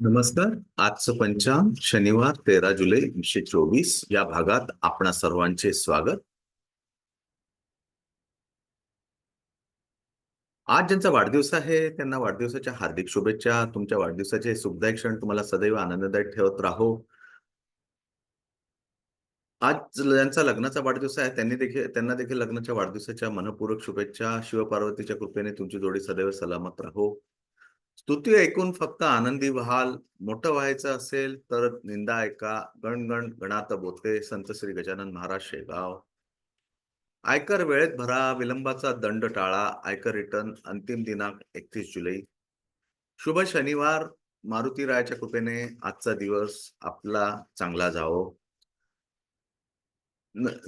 नमस्कार. आजचं पंचांग शनिवार तेरा जुलै एकशे चोवीस. या भागात आपणा सर्वांचे स्वागत. आज ज्यांचा वाढदिवस आहे त्यांना वाढदिवसाच्या हार्दिक शुभेच्छा. तुमच्या वाढदिवसाचे सुखदायक क्षण तुम्हाला सदैव आनंददायक ठेवत राहो. आज ज्यांचा लग्नाचा वाढदिवस आहे त्यांनी देखील त्यांना देखील लग्नाच्या वाढदिवसाच्या मनपूर्वक शुभेच्छा. शिवपार्वतीच्या कृपेने तुमची जोडी सदैव सलामत राहो. स्तुती ऐकून फक्त आनंदी व्हाल. मोठं व्हायचं असेल तर निंदा ऐका. गण गण गणात बोते संत श्री गजानन महाराज शेगाव. आयकर वेळेत भरा. विलंबाचा दंड टाळा. आयकर रिटर्न अंतिम दिनांक एकतीस जुलै. शुभ शनिवार. मारुती रायाच्या कृपेने आजचा दिवस आपला चांगला जावो.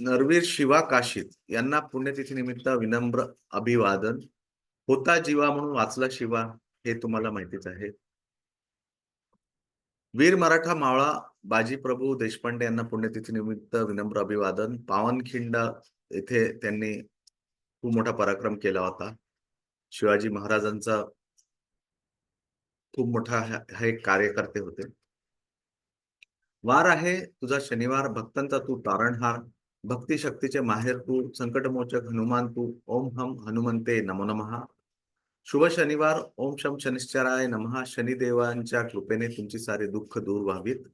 नरवीर शिवा काशीत. यांना पुण्यतिथी निमित्त विनम्र अभिवादन. होता जीवा म्हणून वाचला शिवा. हे तुम्हाला माहितीच आहे. वीर मराठा मावळा बाजी प्रभू देशपांडे यांना पुण्यतिथी निमित्त विनम्र अभिवादन. पावनखिंड येथे त्यांनी खूप मोठा पराक्रम केला होता. शिवाजी महाराजांचा खूप मोठा हा एक कार्यकर्ते होते. वार आहे तुझा शनिवार भक्तांचा तू तारणहार. भक्ती शक्तीचे माहेर तू संकटमोचक हनुमान तू. ओम हम हनुमंते नमो नमः. शुभ शनिवार. ओम शम शनिश्चराय नमः. शनिदेवांच्या कृपेने तुमची सारे दुःख दूर व्हावीत.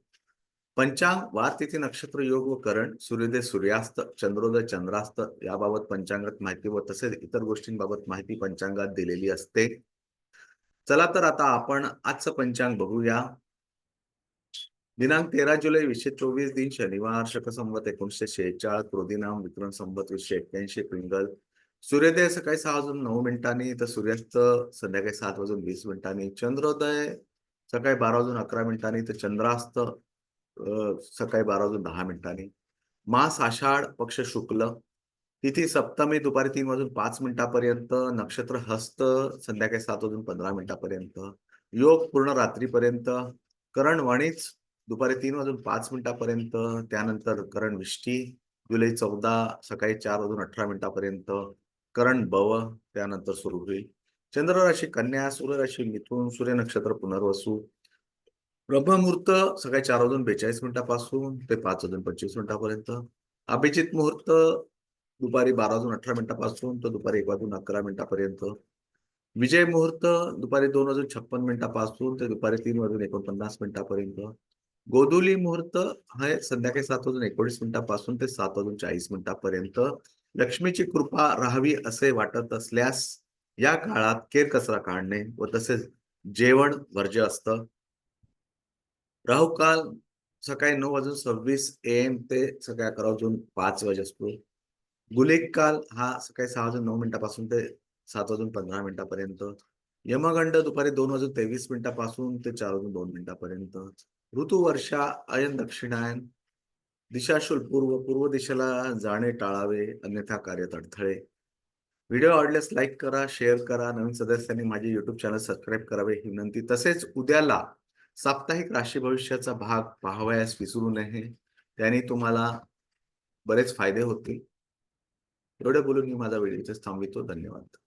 पंचांग वार तिथी नक्षत्र योग व करण सूर्योदय सूर्यास्त चंद्रोदय चंद्रास्त याबाबत पंचांगात माहिती व तसेच इतर गोष्टींबाबत माहिती पंचांगात दिलेली असते. चला तर आता आपण आजचं पंचांग बघूया. दिनांक तेरा जुलै वीसशे चोवीस दिन शनिवार शक संवत एकोणीसशे शेहेचाळ क्रोधीनाम विक्रम संवत वीसशे एक्क्याऐंशी पिंगल सूर्योदय सकाळी सहा वाजून नऊ मिनिटांनी तर सूर्यास्त संध्याकाळी सात वाजून वीस मिनिटांनी. चंद्रोदय सकाळी बारा वाजून अकरा मिनिटांनी तर चंद्रास्त सकाळी बारा वाजून दहा मिनिटांनी. मास आषाढ पक्ष शुक्ल तिथे सप्तमी दुपारी तीन वाजून पाच मिनिटापर्यंत. नक्षत्र हस्त संध्याकाळी सात वाजून पंधरा मिनिटापर्यंत. योग पूर्ण रात्रीपर्यंत. करण वाणीच दुपारी तीन वाजून पाच मिनिटापर्यंत. त्यानंतर करण विष्टी जुलै चौदा सकाळी चार वाजून अठरा मिनिटापर्यंत. करण बव त्यानंतर सुरू होईल. चंद्र राशी कन्या सूर्य राशी मिथून सूर्य नक्षत्र पुनर्वसू. ब्रह्ममुहूर्त सकाळी चार वाजून बेचाळीस मिनिटापासून ते पाच वाजून पंचवीस मिनिटापर्यंत. अभिजित मुहूर्त दुपारी बारा वाजून अठरा मिनिटापासून तर दुपारी एक वाजून अकरा मिनिटापर्यंत. विजय मुहूर्त दुपारी दोन वाजून छप्पन मिनिटापासून ते दुपारी तीन वाजून एकोणपन्नास मिनिटापर्यंत. गोधुली मुहूर्त हे संध्याकाळी सात वाजून एकोणीस मिनिटापासून ते सात वाजून चाळीस मिनिटापर्यंत. लक्ष्मीची कृपा राहावी असे वाटत असल्यास या काळात केर कचरा काढणे व तसेच जेवण वर्ज्य असतं. राहू काल सकाळी नऊ वाजून सव्वीस एम ते सकाळी अकरा वाजून पाच वाजे असतो. गुलेक काल हा सकाळी सहा वाजून नऊ मिनिटापासून ते सात वाजून पंधरा मिनिटापर्यंत. यमगंड दुपारी दोन वाजून तेवीस मिनिटापासून ते चार वाजून दोन मिनिटापर्यंत. ऋतू वर्षा अयन दक्षिणायन दिशाशूल पूर्व पूर्व दिशेला जाणे टाळावे अन्यथा कार्यात अडथळे व्हिडिओ आवडल्यास लाईक करा शेअर करा नवीन सदस्यांनी माझे युट्यूब चॅनल सबस्क्राईब करावे ही विनंती. तसेच उद्याला साप्ताहिक राशी भविष्याचा भाग पाहावयास विसरू नये. त्याने तुम्हाला बरेच फायदे होतील. एवढे बोलून मी माझा व्हिडिओ थांबवितो. धन्यवाद.